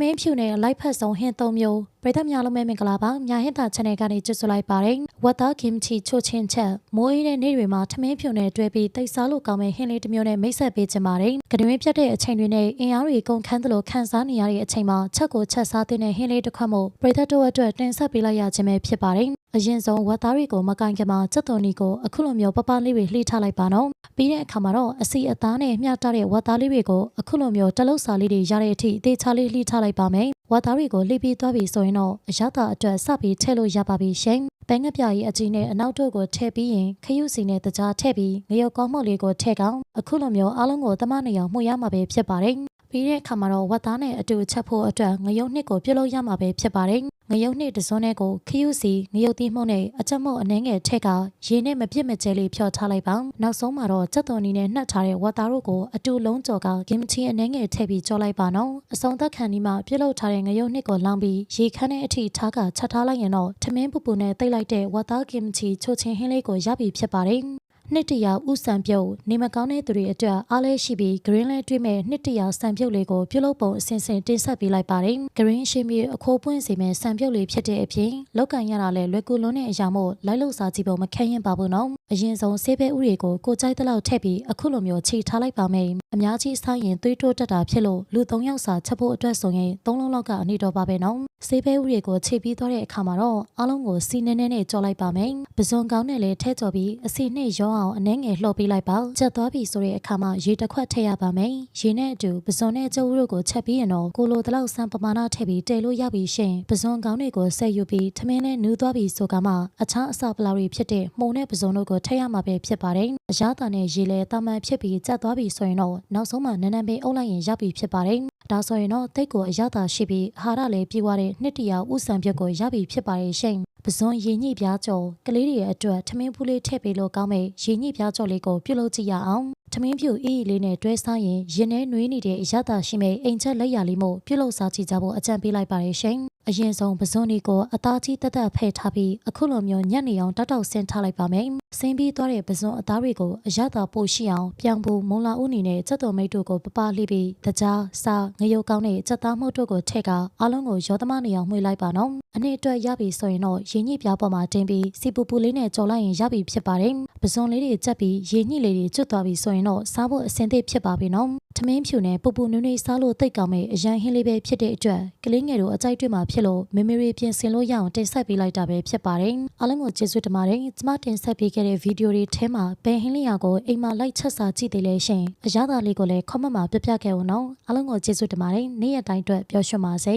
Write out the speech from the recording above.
မင်းဖြူနဲ့လိုက်ဖက်ဆုံးဟင်းသုံးမျိုး ပရိသတ်များလုံးပဲမင်္ဂလာပါညာဟင်တာ channel ကနေကြိုဆိုလိုက်ပါတယ်ဝတ်သားကင်ချီချိုချင်းချက်မိုးအေးတဲ့နေ့တွေမှာထမင်းဖြူနဲ့တွဲပြီးတိတ်စားလို့ကောင်းမဲ့ဟင်းလေးတစ်မျိုးနဲ့မိတ်ဆက်ပေးချင်ပါတယ်ကတွင်ပြတ်တဲ့အချိန်တွေနဲ့အင်အားတွေကုန်ခန်းသလိုခန်းစားနေရတဲ့အချိန်မှာချက်ကိုချက်စားတဲ့ဟင်းလေးတစ်ခွက်မို့ပရိသတ်တို့အတွက်တင်ဆက်ပေးလိုက်ရခြင်းပဲဖြစ်ပါတယ်အရင်ဆုံးဝတ်သားတွေကိုမကင်ခင်မှာစက်တော်နီကိုအခုလိုမျိုးပပလေးတွေလှိထားလိုက်ပါနော်ပြီးတဲ့အခါမှာတော့အစီအသားနဲ့မျှတတဲ့ဝတ်သားလေးတွေကိုအခုလိုမျိုးတလုတ်စာလေးတွေရတဲ့အထိအသေးချာလေးလှိထားလိုက်ပါမယ်ဝတ်သားတွေကိုလှိပြီးသွားပြီဆိုရင်တော့အရသာအတွက်စပြီးထည့်လို့ရပါပြီရှင်ဘဲငပြကြီးအကြီးနဲ့အနောက်တို့ကိုထည့်ပြီးရင်ခရုစီနဲ့တကြားထည့်ပြီးငရုတ်ကောင်းမုတ်လေးကိုထည့်ကောင်အခုလိုမျိုးအားလုံးကိုတမနေအောင်မှုရမှာပဲဖြစ်ပါတယ် ပြီးတဲ့အခါမှာတော့ဝတ်သားနဲ့အတူချက်ဖို့အတွက်ငရုတ်နှစ်ကိုပြုတ်လို့ရမှာပဲဖြစ်ပါတယ်ငရုတ်နှစ်တစ်စုံနဲ့ကိုခရုစီငရုတ်သီးမှုန့်နဲ့အချက်မုတ်အနှဲငယ်ထက်ကရေနဲ့မပြစ်မကျဲလေးဖြော်ထားလိုက်ပါနောက်ဆုံးမှာတော့စက်တော်နီနဲ့နှက်ထားတဲ့ဝတ်သားတို့ကိုအတူလုံးကြော်ကဂင်မချီအနှဲငယ်ထည့်ပြီးကြော်လိုက်ပါနော်အစုံသက်ခံဒီမှာပြုတ်လို့ထားတဲ့ငရုတ်နှစ်ကိုလောင်းပြီးရေခမ်းတဲ့အထိထားကချက်ထားလိုက်ရင်တော့ထမင်းပူပူနဲ့တိတ်လိုက်တဲ့ဝတ်သားဂင်မချီချိုချင်းဟင်းလေးကိုရပြီဖြစ်ပါတယ် နှစ်တရာဥဆန်ပြုတ်နေမကောင်းတဲ့သူတွေအတွက်အားလဲရှိပြီး green လဲတွေ့မဲ့နှစ်တရာဆန်ပြုတ်လေးကိုပြုလုပ်ပုံအစဉ်စဉ်တင်ဆက်ပေးလိုက်ပါတယ် green ရှင်းပြီးအခိုးပွင့်စေမဲ့ဆန်ပြုတ်လေးဖြစ်တဲ့အပြင်လောက်ကန်ရတာလဲလွယ်ကူလွန်းတဲ့အရာမို့လိုက်လို့စားကြည့်ပုံမခံရင်ပါဘူးနော်အရင်ဆုံးဆေးပဲဥတွေကိုကိုကြိုက်တဲ့လောက်ထည့်ပြီးအခုလိုမျိုးခြိထားလိုက်ပါမယ်အများကြီးစားရင်သွေးတိုးတက်တာဖြစ်လို့လူ၃ယောက်စာချက်ဖို့အတွက်ဆိုရင်၃လုံးလောက်ကအနည်းတော့ပါပဲနော်ဆေးပဲဥတွေကိုခြိပြီးသွားတဲ့အခါမှာတော့အားလုံးကိုစီနေနေနဲ့ကြော်လိုက်ပါမယ်ပဇွန်ကောင်းနဲ့လည်းထဲကြော်ပြီးအစီနဲ့ရောအောင်အနှဲငယ်လှော်ပေးလိုက်ပါချက်သွားပြီဆိုတဲ့အခါမှာရေတစ်ခွက်ထည့်ရပါမယ်ရေနဲ့အတူပဇွန်နဲ့ကျုပ်ဥတို့ကိုချက်ပြီးရင်တော့ကိုလိုတလောက်စံပမာဏထည့်ပြီးတဲလို့ရပြီရှင်ပဇွန်ကောင်းတွေကိုဆက်ယူပြီးထမင်းနဲ့နူးသွားပြီဆိုကမှအခြားအစာပလာတွေဖြစ်တဲ့မှုန်နဲ့ပဇွန်တို့ကိုထည့်ရမှာပဲဖြစ်ပါတယ်အရသာနဲ့ရေလဲတာမန်ဖြစ်ပြီးချက်သွားပြီဆိုရင်တော့နောက်ဆုံးမှနန်းနန်းပင်အုပ်လိုက်ရင်ရပြီဖြစ်ပါတယ်ဒါဆိုရင်တော့တိတ်ကိုအရသာရှိပြီးအာဟာရလည်းပြည့်ဝတဲ့နှစ်တရာဥဆန်ပြက်ကိုရပြီဖြစ်ပါတယ်ရှင် ပဇွန်ရင်ညိပြားကြော်ကလေးတွေရဲ့အတွက်ထမင်းဖူးလေးထည့်ပေးလို့ကောင်းမဲ့ရင်ညိပြားကြော်လေးကိုပြုလုပ်ကြည့်ရအောင်ထမင်းဖြူအေးအေးလေးနဲ့တွဲစားရင်ရင်ထဲနှွေးနေတဲ့အရသာရှိမဲ့အိမ်ချက်လက်ရလေးမို့ပြုလုပ်စားကြည့်ကြဖို့အကြံပေးလိုက်ပါတယ်ရှင်အရင်ဆုံးပဇွန်လေးကိုအသားကြီးတက်တက်ဖဲ့ထားပြီးအခုလိုမျိုးညက်နေအောင်တောက်တောက်ဆင်းထားလိုက်ပါမယ် ဆင်းပြီးသွားတဲ့ပဇွန်အသားတွေကိုအရသာပို့ရှိအောင်ပြောင်ပူမုံလာဦးနေနဲ့ချက်တော်မိတ်တို့ကိုပပလှိပြီးတကြားစားငရုတ်ကောင်းနဲ့ချက်သားမှုတ်တို့ကိုထည့်ကအားလုံးကိုရောသမနေအောင်မှွေလိုက်ပါနော်အနည်းအတွက်ရပြီဆိုရင်တော့ရင်ညိပြားပေါ်မှာတင်ပြီးစီပူပူလေးနဲ့ကြော်လိုက်ရင်ရပြီဖြစ်ပါတယ်ပဇွန်လေးတွေချက်ပြီးရင်ညိလေးတွေကျွတ်သွားပြီဆိုရင်တော့စားဖို့အဆင်သင့်ဖြစ်ပါပြီနော်ထမင်းဖြူနဲ့ပူပူနွေးနွေးစားလို့တိတ်ကောင်းမဲ့အရန်ဟင်းလေးပဲဖြစ်တဲ့အတွက်ကလေးငယ်တို့အကြိုက်တွေ့မှာဖြစ်လို့မမေရီပြင်ဆင်လို့ရအောင်တင်ဆက်ပေးလိုက်တာပဲဖြစ်ပါတယ်အားလုံးကိုကျေးဇူးတင်ပါတယ်ကျမတင်ဆက်ပေးခဲ့တဲ့ဗီဒီယိုတွေထဲမှာဘယ်ဟင်းလေးရာကိုအိမ်မှာလိုက်ချက်စာကြည့်သေးလဲရှင်အရသာလေးကိုလည်း comment မှာပြပြခဲ့ဦးနော်အားလုံးကိုကျေးဇူးတင်ပါတယ်နေ့ရက်တိုင်းအတွက်ပျော်ရွှင်ပါစေ